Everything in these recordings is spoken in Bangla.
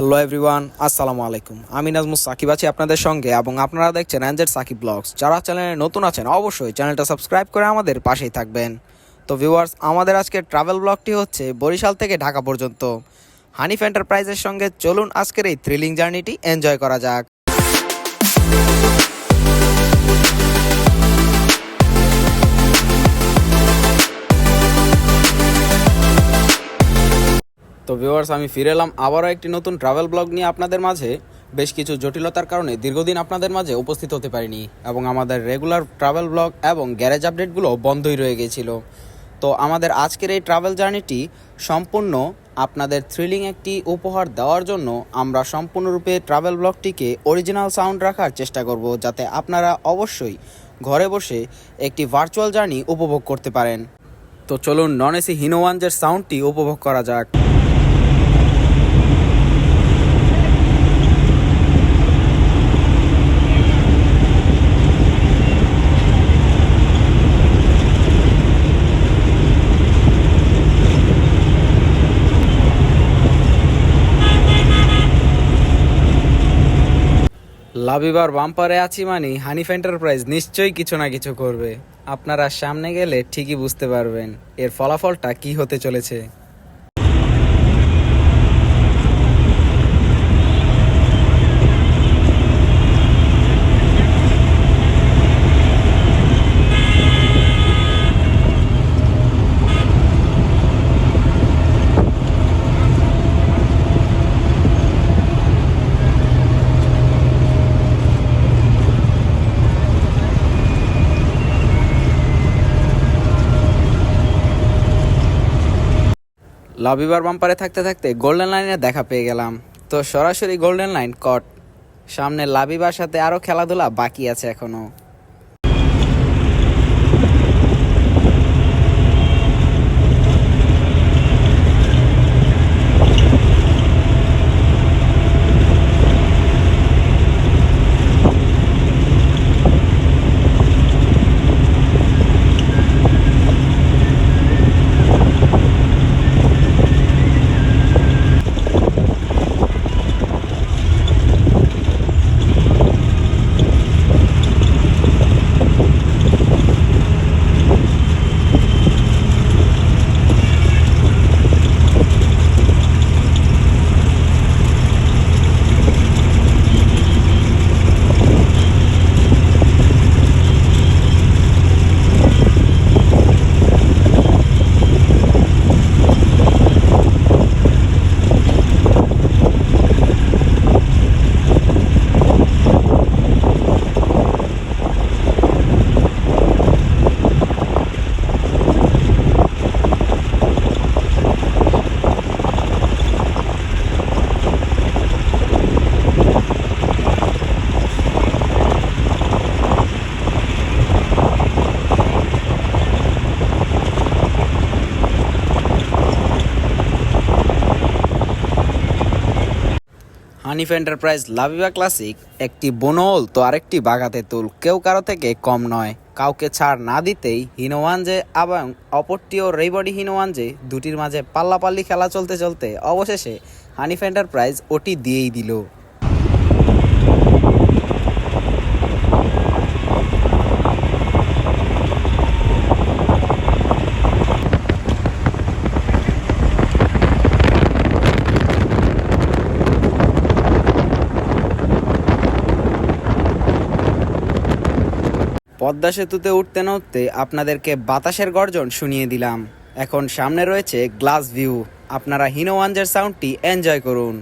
হ্যালো এভরিওয়ান আসসালামু আলাইকুম আমি নাজমুল সাকিব আছি আপনাদের সঙ্গে এবং আপনারা দেখছেন অ্যাঞ্জেড সাকিব ব্লগস যারা চ্যানেলে নতুন আছেন, অবশ্যই চ্যানেলটা সাবস্ক্রাইব করে আমাদের পাশেই থাকবেন। তো ভিউয়ার্স আমাদের আজকের ট্রাভেল ব্লগটি হচ্ছে বরিশাল থেকে ঢাকা পর্যন্ত। হানিফ এন্টারপ্রাইজের সঙ্গে চলুন আজকের এই থ্রিলিং জার্নিটি এনজয় করা যাক। তো ভিউয়ার্স আমি ফিরে এলাম আবারও একটি নতুন ট্রাভেল ব্লগ নিয়ে আপনাদের মাঝে। বেশ কিছু জটিলতার কারণে দীর্ঘদিন আপনাদের মাঝে উপস্থিত হতে পারিনি এবং আমাদের রেগুলার ট্রাভেল ব্লগ এবং গ্যারেজ আপডেটগুলো বন্ধই রয়ে গিয়েছিল। তো আমাদের আজকের এই ট্রাভেল জার্নিটি সম্পূর্ণ আপনাদের থ্রিলিং একটি উপহার দেওয়ার জন্য আমরা সম্পূর্ণরূপে ট্রাভেল ব্লগটিকে অরিজিনাল সাউন্ড রাখার চেষ্টা করব যাতে আপনারা অবশ্যই ঘরে বসে একটি ভার্চুয়াল জার্নি উপভোগ করতে পারেন। তো চলুন নন এসি হিনোওয়ানজের সাউন্ডটি উপভোগ করা যাক। লাভিবার বাম্পারে আছি মানে হানিফ এন্টারপ্রাইজ নিশ্চয়ই কিছু না কিছু করবে। আপনারা সামনে গেলে ঠিকই বুঝতে পারবেন, এর ফলাফলটা কি হতে চলেছে। লবিবার বাম্পারে থাকতে থাকতে গোল্ডেন লাইনে দেখা পেয়ে গেলাম। তো সরাসরি গোল্ডেন লাইন কট সামনে লাবিবার সাথে আরও খেলাধুলা বাকি আছে এখনও। হানিফ এন্টারপ্রাইজ লাভিবা ক্লাসিক একটি বনল তো আরেকটি বাগাতে তুল। কেউ কারও থেকে কম নয়। কাউকে ছাড় না দিতেই হিনোয়ানজে এবং অপরটিও রেইবডি হিনোয়ানজে দুটির মাঝে পাল্লাপাল্লি খেলা চলতে চলতে অবশেষে হানিফ এন্টারপ্রাইজ ওটি দিয়েই দিল। পদ্মা সেতুতে উঠতে না উঠতে আপনাদেরকে বাতাসের গর্জন শুনিয়ে দিলাম। এখন সামনে রয়েছে গ্লাস ভিউ। আপনারা হিনোওয়ানজের সাউন্ডটি এনজয় করুন।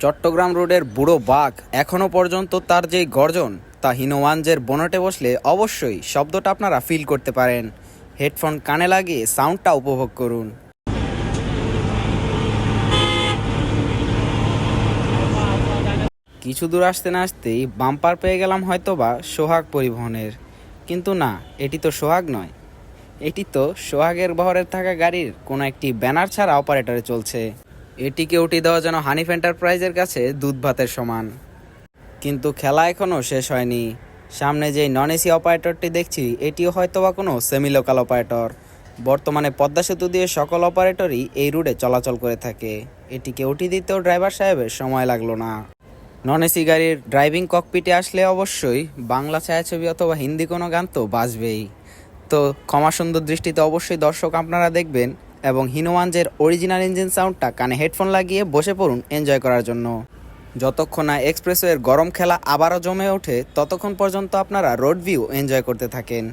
চট্টগ্রাম রোডের বুড়ো বাঘ এখনও পর্যন্ত তার যেই গর্জন, তা হিনোওয়ানজের বনটে বসলে অবশ্যই শব্দটা আপনারা ফিল করতে পারেন। হেডফোন কানে লাগিয়ে সাউন্ডটা উপভোগ করুন। কিছু দূর আসতে না আসতেই বাম্পার পেয়ে গেলাম হয়তো বা সোহাগ পরিবহনের। কিন্তু না, এটি তো সোহাগ নয়। এটি তো সোহাগের বহরের থাকা গাড়ির কোনো একটি ব্যানার ছাড়া অপারেটরে চলছে। এটিকে উঠি দেওয়া যেন হানিফ এন্টারপ্রাইজের কাছে দুধ ভাতের সমান। কিন্তু খেলা এখনও শেষ হয়নি। সামনে যে নন এসি অপারেটরটি দেখছি, এটিও হয়তোবা কোনো সেমি লোকাল অপারেটর। বর্তমানে পদ্মা সেতু দিয়ে সকল অপারেটরই এই রুটে চলাচল করে থাকে। এটিকে উঠি দিতেও ড্রাইভার সাহেবের সময় লাগল না। নন এসি গাড়ির ড্রাইভিং ককপিটে আসলে অবশ্যই বাংলা ছায়াছবি অথবা হিন্দি কোনো গান তো বাজবেই। তো ক্ষমা সুন্দর দৃষ্টিতে অবশ্যই দর্শক আপনারা দেখবেন এবং হিনোওয়ানজের অরিজিনাল ইঞ্জিন সাউন্ডটা কানে হেডফোন লাগিয়ে বসে পড়ুন এনজয় করার জন্য। যতক্ষণ না এক্সপ্রেসওয়ের গরম খেলা আবারও জমে ওঠে, ততক্ষণ পর্যন্ত আপনারা রোড ভিউ এনজয় করতে থাকেন।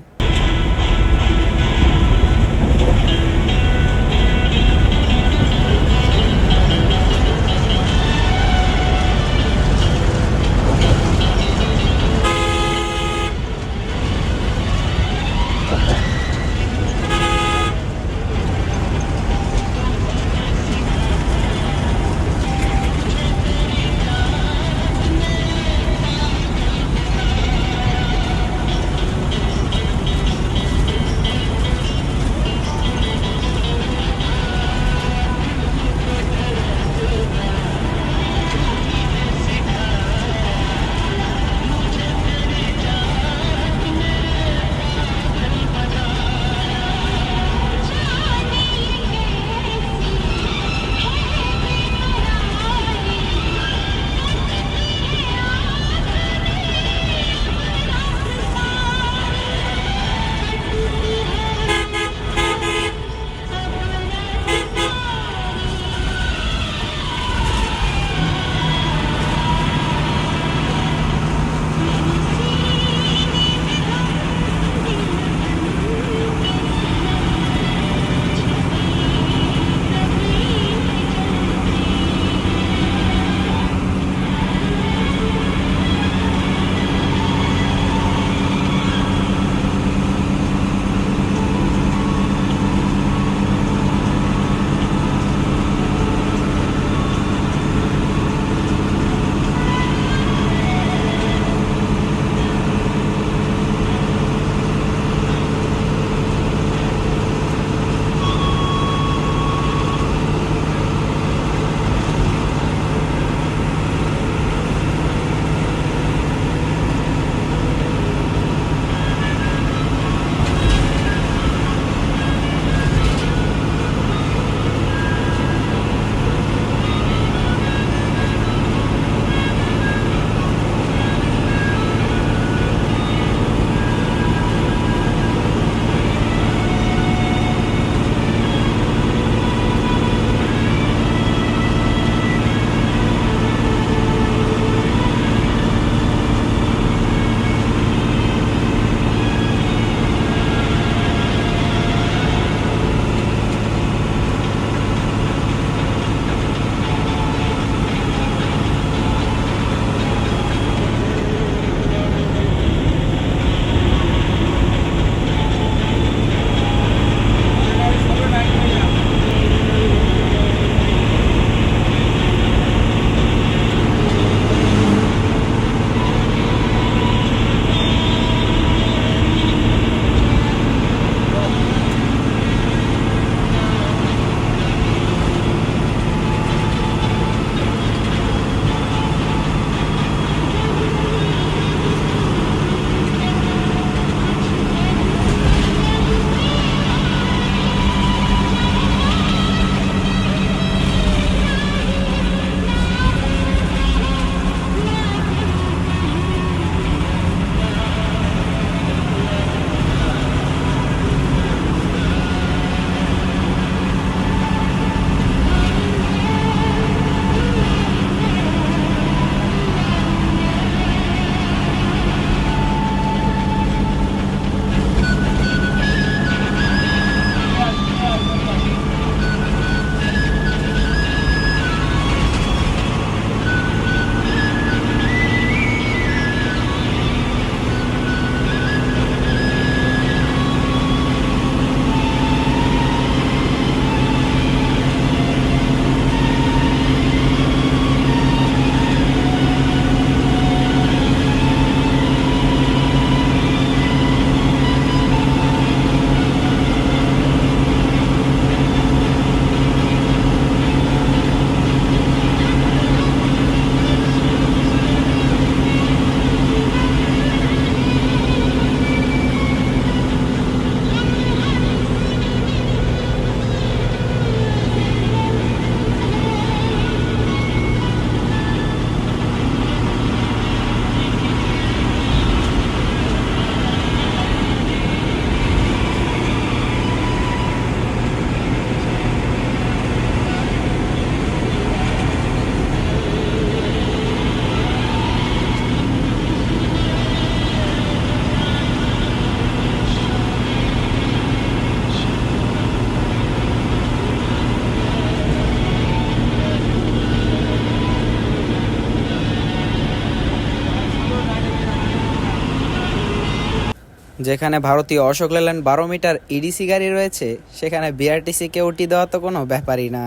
যেখানে ভারতীয় অশোক লেল্যান্ড বারো মিটার ইডিসি গাড়ি রয়েছে, সেখানে বিআরটিসি কেউটি দেওয়া তো কোনো ব্যাপারই না।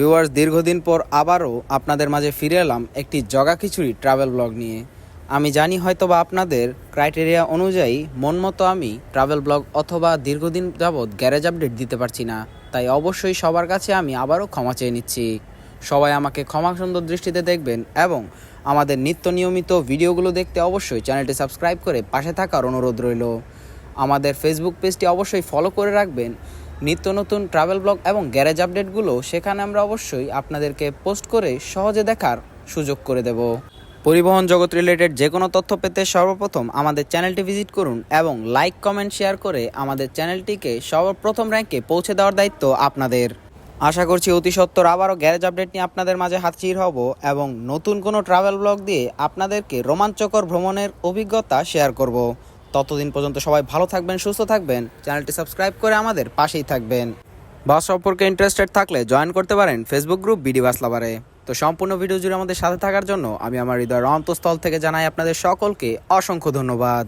ভিউয়ার্স দীর্ঘদিন পর আবারও আপনাদের মাঝে ফিরে এলাম একটি জগা খিচুড়ি ট্রাভেল ব্লগ নিয়ে। আমি জানি হয়তো বা আপনাদের ক্রাইটেরিয়া অনুযায়ী মন মতো আমি ট্রাভেল ব্লগ অথবা দীর্ঘদিন যাবৎ গ্যারেজ আপডেট দিতে পারছি না, তাই অবশ্যই সবার কাছে আমি আবারও ক্ষমা চেয়ে নিচ্ছি। সবাই আমাকে ক্ষমা সুন্দর দৃষ্টিতে দেখবেন এবং আমাদের নিত্য নিয়মিত ভিডিওগুলো দেখতে অবশ্যই চ্যানেলটি সাবস্ক্রাইব করে পাশে থাকার অনুরোধ রইল। আমাদের ফেসবুক পেজটি অবশ্যই ফলো করে রাখবেন নিত্য নতুন ট্রাভেল ব্লগ এবং গ্যারেজ আপডেটগুলো সেখানে আমরা অবশ্যই আপনাদেরকে পোস্ট করে সহজে দেখার সুযোগ করে দেব। পরিবহন জগৎ রিলেটেড যে কোনো তথ্য পেতে সর্বপ্রথম আমাদের চ্যানেলটি ভিজিট করুন এবং লাইক কমেন্ট শেয়ার করে আমাদের চ্যানেলটিকে সর্বপ্রথম র্যাঙ্কে পৌঁছে দেওয়ার দায়িত্ব আপনাদের। আশা করছি অতি সত্বর আবারও গ্যারেজ আপডেট নিয়ে আপনাদের মাঝে হাজির হব এবং নতুন কোনো ট্রাভেল ব্লগ দিয়ে আপনাদেরকে রোমাঞ্চকর ভ্রমণের অভিজ্ঞতা শেয়ার করব। ততদিন পর্যন্ত সবাই ভালো থাকবেন, সুস্থ থাকবেন। চ্যানেলটি সাবস্ক্রাইব করে আমাদের পাশেই থাকবেন। বাস সম্পর্কে ইন্টারেস্টেড থাকলে জয়েন করতে পারেন ফেসবুক গ্রুপ বিডি বাস লাভারে তো সম্পূর্ণ ভিডিও জুড়ে আমাদের সাথে থাকার জন্য আমি আমার হৃদয়ের অন্তঃস্থল থেকে জানাই আপনাদের সকলকে অসংখ্য ধন্যবাদ।